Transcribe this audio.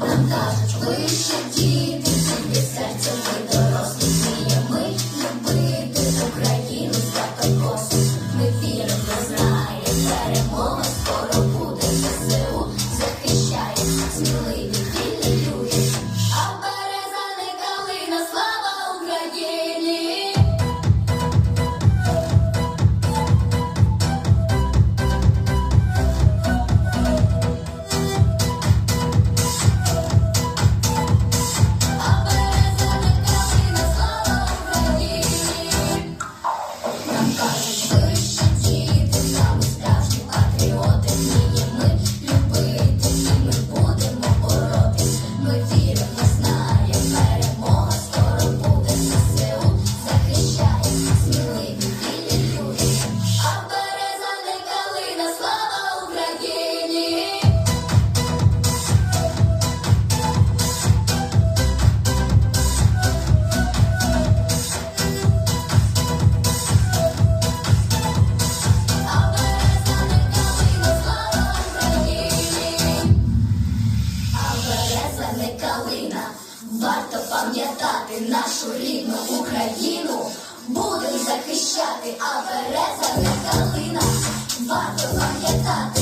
Нам кажуть, ви ще діти, тільки серце ми дорослі вміємо любити Україну свято косу. Ми віримо, знаємо, перемога скоро буде ЗСУ захищає сміливі вільні люди. А береза не калина, слава Україні! калина. Варто пам'ятати нашу рідну Україну, Будемо захищати, а береза не калина. Варто пам'ятати.